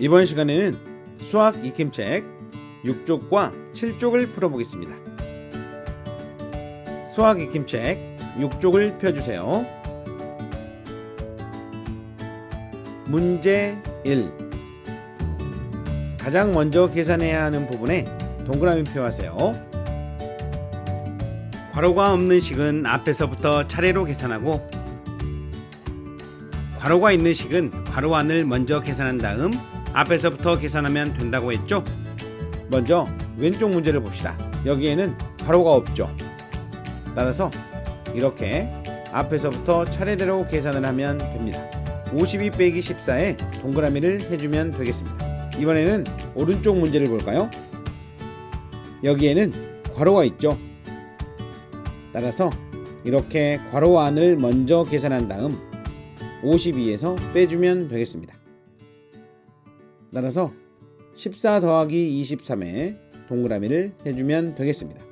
이번 시간에는 수학 익힘책 6쪽과 7쪽을 풀어보겠습니다. 수학 익힘책 6쪽을 펴주세요. 문제 1 가장 먼저 계산해야 하는 부분에 동그라미 표하세요. 괄호가 없는 식은 앞에서부터 차례로 계산하고 괄호가 있는 식은 괄호 안을 먼저 계산한 다음 앞에서부터 계산하면 된다고 했죠? 먼저 왼쪽 문제를 봅시다. 여기에는 괄호가 없죠. 따라서 이렇게 앞에서부터 차례대로 계산을 하면 됩니다. 52 빼기 14에 동그라미를 해주면 되겠습니다. 이번에는 오른쪽 문제를 볼까요? 여기에는 괄호가 있죠. 따라서 이렇게 괄호 안을 먼저 계산한 다음 52에서 빼주면 되겠습니다. 따라서 14 더하기 23에 동그라미를 해주면 되겠습니다.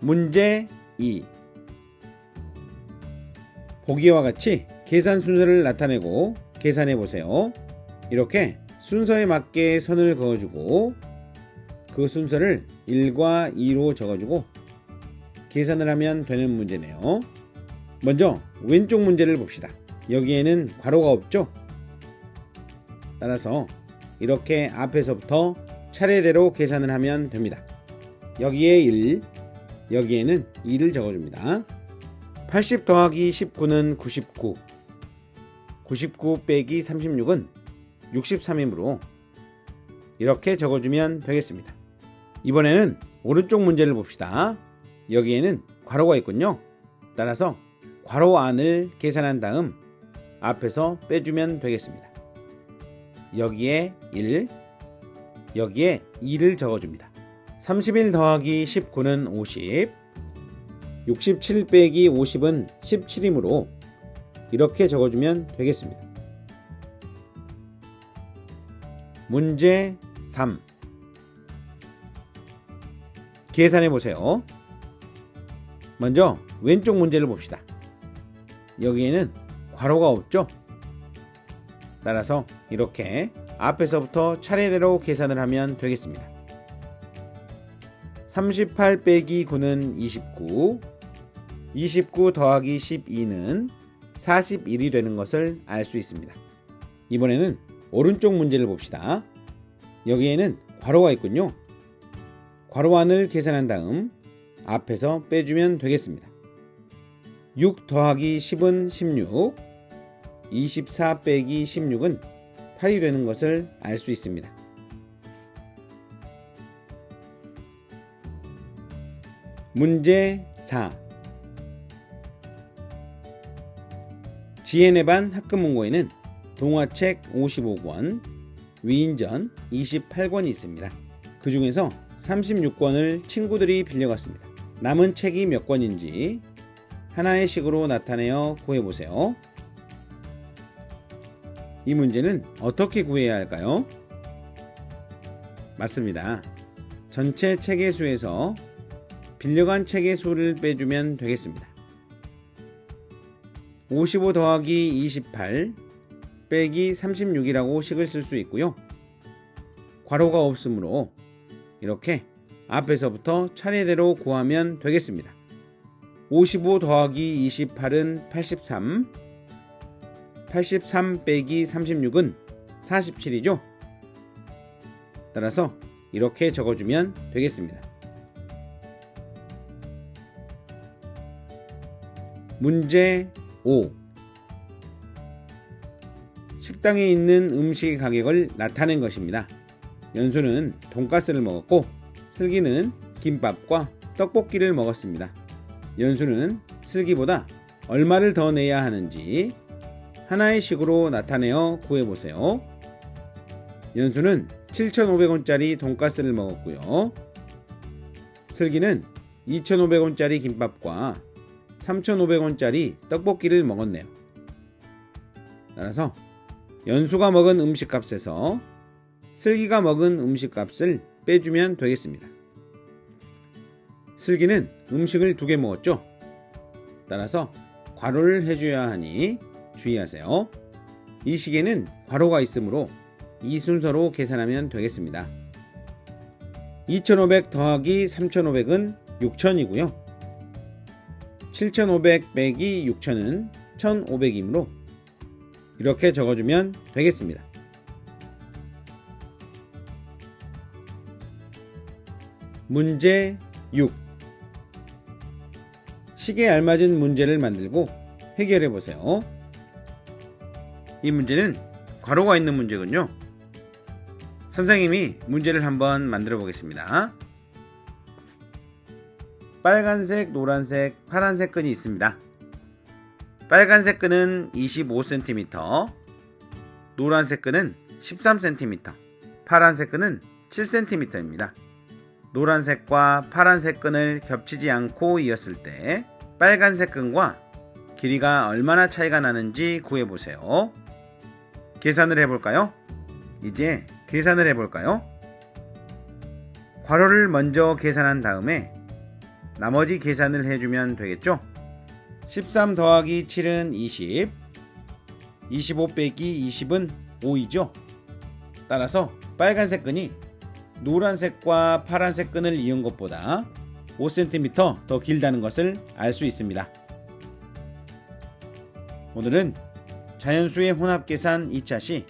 문제 2 보기와 같이 계산 순서를 나타내고 계산해 보세요. 이렇게 순서에 맞게 선을 그어주고 그 순서를 1과 2로 적어주고 계산을 하면 되는 문제네요. 먼저 왼쪽 문제를 봅시다. 여기에는 괄호가 없죠? 따라서 이렇게 앞에서부터 차례대로 계산을 하면 됩니다. 여기에 1, 여기에는 2를 적어줍니다. 80 더하기 19는 99, 99 빼기 36은 63이므로 이렇게 적어주면 되겠습니다. 이번에는 오른쪽 문제를 봅시다. 여기에는 괄호가 있군요. 따라서 괄호 안을 계산한 다음 앞에서 빼주면 되겠습니다. 여기에 1, 여기에 2를 적어줍니다. 31 더하기 19는 50, 67 빼기 50은 17이므로 이렇게 적어주면 되겠습니다. 문제 3 계산해 보세요. 먼저 왼쪽 문제를 봅시다. 여기에는 괄호가 없죠? 따라서 이렇게 앞에서부터 차례대로 계산을 하면 되겠습니다. 38 빼기 9는 29, 29 더하기 12는 41이 되는 것을 알 수 있습니다. 이번에는 오른쪽 문제를 봅시다. 여기에는 괄호가 있군요. 괄호 안을 계산한 다음 앞에서 빼주면 되겠습니다. 6 더하기 10은 16, 24 빼기 16은 8이 되는 것을 알 수 있습니다. 문제 4 지혜네 반 학급문고에는 동화책 55권, 위인전 28권이 있습니다. 그 중에서 36권을 친구들이 빌려갔습니다. 남은 책이 몇 권인지 하나의 식으로 나타내어 구해보세요. 이 문제는 어떻게 구해야 할까요? 맞습니다. 전체 책의 수에서 빌려간 책의 수를 빼주면 되겠습니다. 55 더하기 28 빼기 36이라고 식을 쓸 수 있고요. 괄호가 없으므로 이렇게 앞에서부터 차례대로 구하면 되겠습니다. 55 더하기 28은 83, 83 빼기 36은 47이죠. 따라서 이렇게 적어주면 되겠습니다. 문제 5 식당에 있는 음식 가격을 나타낸 것입니다. 연수는 돈가스를 먹었고 슬기는 김밥과 떡볶이를 먹었습니다. 연수는 슬기보다 얼마를 더 내야 하는지 하나의 식으로 나타내어 구해보세요. 연수는 7,500원짜리 돈가스를 먹었고요. 슬기는 2,500원짜리 김밥과 3,500원짜리 떡볶이를 먹었네요. 따라서 연수가 먹은 음식값에서 슬기가 먹은 음식값을 빼주면 되겠습니다. 슬기는 음식을 두 개 먹었죠. 따라서 괄호를 해줘야 하니 주의하세요. 이 시계는 괄호가 있으므로 이 순서로 계산하면 되겠습니다. 2500 더하기 3500은 6000이고요. 7500 빼기 6000은 1500이므로 이렇게 적어주면 되겠습니다. 문제 6 시계에 알맞은 문제를 만들고 해결해 보세요. 이 문제는 괄호가 있는 문제군요. 선생님이 문제를 한번 만들어 보겠습니다. 빨간색, 노란색, 파란색 끈이 있습니다. 빨간색 끈은 25cm, 노란색 끈은 13cm, 파란색 끈은 7cm입니다. 노란색과 파란색 끈을 겹치지 않고 이었을 때 빨간색 끈과 길이가 얼마나 차이가 나는지 구해보세요. 계산을 해볼까요? 이제 계산을 해볼까요? 괄호를 먼저 계산한 다음에 나머지 계산을 해주면 되겠죠? 13 더하기 7은 20, 25 빼기 20은 5이죠? 따라서 빨간색 끈이 노란색과 파란색 끈을 이은 것보다 5cm 더 길다는 것을 알 수 있습니다. 오늘은 자연수의 혼합 계산 2차 시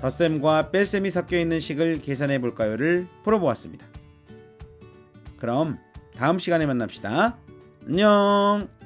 덧셈과 뺄셈이 섞여 있는 식을 계산해 볼까요를 풀어보았습니다. 그럼 다음 시간에 만납시다. 안녕!